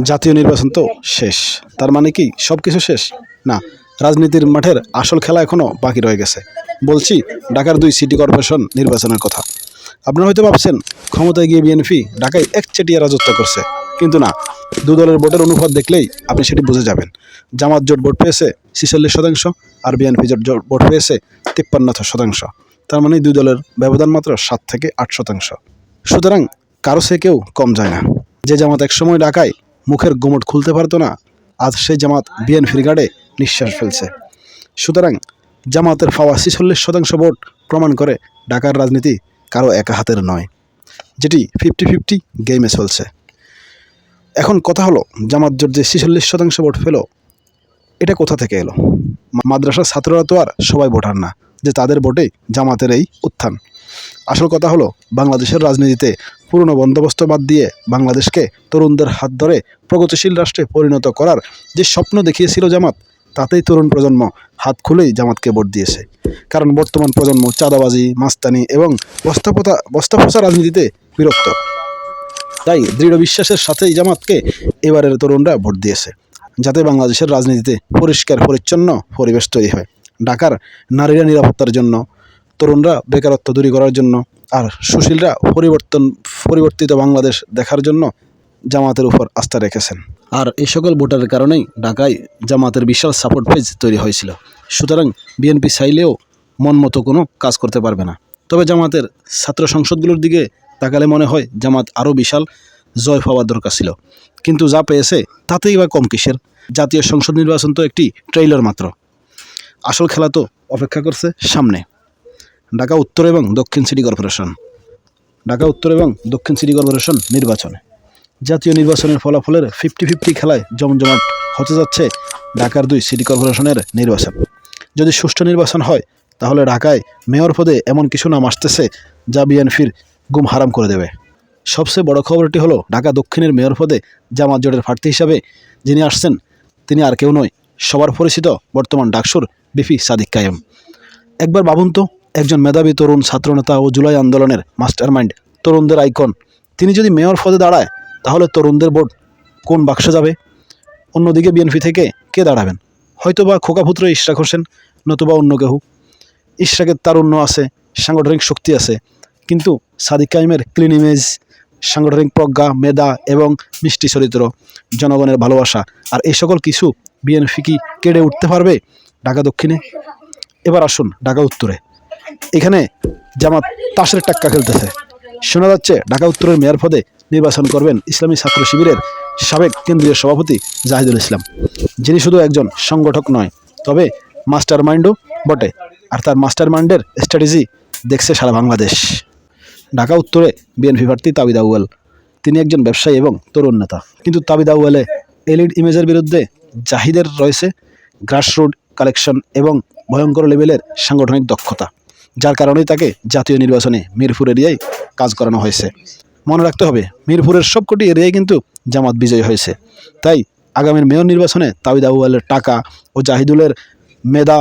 জাতীয় নির্বাচন তো শেষ। তার মানে কি সব কিছু শেষ? না, রাজনীতির মাঠের আসল খেলা এখনও বাকি রয়ে গেছে। বলছি, ঢাকার দুই সিটি কর্পোরেশন নির্বাচনের কথা। আপনারা হয়তো ভাবছেন, ক্ষমতায় গিয়ে বিএনপি ঢাকায় একচেটিয়া রাজত্ব করছে। কিন্তু না, দু দলের ভোটের অনুপাত দেখলেই আপনি সেটি বুঝে যাবেন। জামাত জোট ভোট পেয়েছে ছিচল্লিশ শতাংশ, আর বিএনপি জোট ভোট পেয়েছে তিপ্পান্ন শতাংশ। তার মানে দুই দলের ব্যবধান মাত্র সাত থেকে আট শতাংশ। সুতরাং কারও সে কেউ কম যায় না। যে জামাত একসময় ঢাকায় মুখের গোমট খুলতে পারতো না। আজ সেই জামাত বিএনপির গাড়ে নিঃশ্বাস ফেলছে। সুতরাং জামাতের পাওয়া ছিচল্লিশ শতাংশ ভোট প্রমাণ করে ঢাকার রাজনীতি কারও একা হাতের নয়, যেটি ফিফটি ফিফটি গেমে চলছে। এখন কথা হলো, জামাত জোট যে ছিচল্লিশ শতাংশ ভোট পেল, এটা কোথা থেকে এলো? মাদ্রাসার ছাত্ররা তো আর সবাই ভোটার না, যে তাদের ভোটে জামাতের এই উত্থান। আসল কথা হলো, বাংলাদেশের রাজনীতিতে পুরনো বন্দোবস্ত বাদ দিয়ে বাংলাদেশকে তরুণদের হাত ধরে প্রগতিশীল রাষ্ট্রে পরিণত করার যে স্বপ্ন দেখিয়েছিল জামাত, তাতেই তরুণ প্রজন্ম হাত খুলেই জামাতকে ভোট দিয়েছে। কারণ বর্তমান প্রজন্ম চাঁদাবাজি, মাস্তানি এবং বস্তাপতা বস্তাপচা রাজনীতিতে বিরক্ত। তাই দৃঢ় বিশ্বাসের সাথেই জামাতকে এবারের তরুণরা ভোট দিয়েছে, যাতে বাংলাদেশের রাজনীতিতে পরিষ্কার, পরিচ্ছন্ন পরিবেশ তৈরি হয়। ঢাকার নারীরা নিরাপত্তার জন্য তরুণরা বেকারত্ব দূরী করার জন্য আর সুশীলরা পরিবর্তন, পরিবর্তিত বাংলাদেশ দেখার জন্য জামাতের উপর আস্থা রেখেছেন। আর এই সকল ভোটারের কারণেই ঢাকায় জামাতের বিশাল সাপোর্ট পেজ তৈরি হয়েছিল। সুতরাং বিএনপি চাইলেও মন মতো কোনো কাজ করতে পারবে না। তবে জামাতের ছাত্র সংসদগুলোর দিকে তাকালে মনে হয় জামাত আরও বিশাল জয় পাওয়ার দরকার ছিল। কিন্তু যা পেয়েছে তাতেই বা কম কিসের? জাতীয় সংসদ নির্বাচন তো একটি ট্রেইলার মাত্র। আসল খেলা তো অপেক্ষা করছে সামনে। ঢাকা উত্তর এবং দক্ষিণ সিটি কর্পোরেশন। ঢাকা উত্তর এবং দক্ষিণ সিটি কর্পোরেশন নির্বাচনে। জাতীয় নির্বাচনের ফলাফলের ফিফটি ফিফটি খেলায় জমজমাট হতে যাচ্ছে ঢাকার দুই সিটি কর্পোরেশনের নির্বাচন। যদি সুষ্ঠু নির্বাচন হয়, তাহলে ঢাকায় মেয়র পদে এমন কিছু নাম আসতেছে যা বিএনপির গুম হারাম করে দেবে। সবচেয়ে বড় খবরটি হলো ঢাকা দক্ষিণের মেয়র পদে জামাত জোটের প্রার্থী হিসাবে যিনি আসছেন, তিনি আর কেউ নয়, সবার পরিচিত বর্তমান ডাকসুর বিপি সাদিক কায়েম। একবার ভাবুন তো একজন মেধাবী তরুণ ছাত্রনেতা ও জুলাই আন্দোলনের মাস্টারমাইন্ড, তরুণদের আইকন। তিনি যদি মেয়র পদে দাঁড়ায়, তাহলে তরুণদের ভোট কোন বাক্সে যাবে? অন্যদিকে বিএনপি থেকে কে দাঁড়াবেন? হয়তোবা খোকাপুত্র ইশরাক হোসেন, নতুবা অন্য কেউ ইশরাকের তারুণ্য আছে, সাংগঠনিক শক্তি আছে, কিন্তু সাদিক কাইমের ক্লিন ইমেজ সাংগঠনিক প্রজ্ঞা, মেধা এবং মিষ্টি চরিত্র, জনগণের ভালোবাসা আর এই সকল কিছু বিএনপি কি কেড়ে উঠতে পারবে? ঢাকা দক্ষিণে। এবার আসুন ঢাকা উত্তরে। এখানে জামাত তাসের টাক্কা খেলতেছে। শোনা যাচ্ছে ঢাকা উত্তরের মেয়র পদে নির্বাচন করবেন ইসলামী ছাত্র শিবিরের সাবেক কেন্দ্রীয় সভাপতি জাহিদুল ইসলাম, যিনি শুধু একজন সংগঠক নয়, তবে মাস্টার মাইন্ডও বটে। আর তার মাস্টার মাইন্ডের স্ট্র্যাটেজি দেখছে সারা বাংলাদেশ। ঢাকা উত্তরে বিএনপি প্রার্থী তাবিদ আউয়াল। তিনি একজন ব্যবসায়ী এবং তরুণ নেতা। কিন্তু তাবিদ আউয়ালে এলিড ইমেজের বিরুদ্ধে জাহিদের রয়েছে গ্রাসরুট কালেকশন এবং ভয়ঙ্কর লেভেলের সাংগঠনিক দক্ষতা। যার কারণেই তাকে জাতীয় নির্বাচনে মিরপুর এরিয়ায় কাজ করানো হয়েছে। মনে রাখতে হবে, মিরপুরের সবকটি এরিয়ায় কিন্তু জামাত বিজয়ী হয়েছে। তাই আগামীর মেয়র নির্বাচনে তাবিদ আউয়ালের টাকা ও জাহিদুলের মেধা,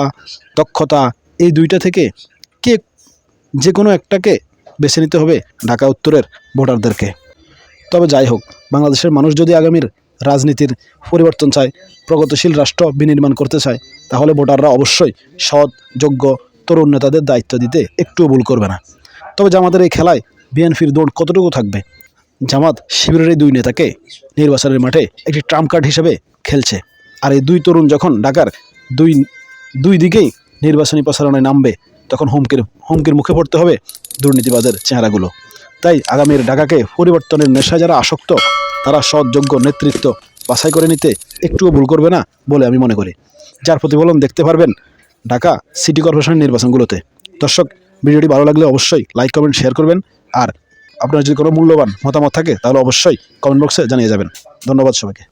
দক্ষতা এই দুইটা থেকে কে যে কোনো একটাকে বেছে নিতে হবে ঢাকা উত্তরের ভোটারদেরকে। তবে যাই হোক, বাংলাদেশের মানুষ যদি আগামীর রাজনীতির পরিবর্তন চায়, প্রগতিশীল রাষ্ট্র বিনির্মাণ করতে চায়, তাহলে ভোটাররা অবশ্যই সৎ, যোগ্য তরুণ নেতাদের দায়িত্ব দিতে একটুও ভুল করবে না। তবে জামাতের এই খেলায় বিএনপির দৌড় কতটুকু থাকবে? জামাত শিবিরের এই দুই নেতাকে নির্বাচনের মাঠে একটি ট্রাম্প কার্ড হিসেবে খেলছে। আর এই দুই তরুণ যখন ঢাকার দুই দুই দিকেই নির্বাচনী প্রচারণায় নামবে, তখন হুমকির হুমকির মুখে পড়তে হবে দুর্নীতিবাদের চেহারাগুলো। তাই আগামীর ঢাকাকে পরিবর্তনের নেশায় যারা আসক্ত, তারা সৎ যোগ্য নেতৃত্ব বাছাই করে নিতে একটুও ভুল করবে না বলে আমি মনে করি। যার প্রতিফলন দেখতে পারবেন ঢাকা সিটি কর্পোরেশনের নির্বাচনগুলোতে। দর্শক, ভিডিওটি ভালো লাগলে অবশ্যই লাইক, কমেন্ট, শেয়ার করবেন। আর আপনার যদি কোনো মূল্যবান মতামত থাকে, তাহলে অবশ্যই কমেন্ট বক্সে জানিয়ে যাবেন। ধন্যবাদ সবাইকে।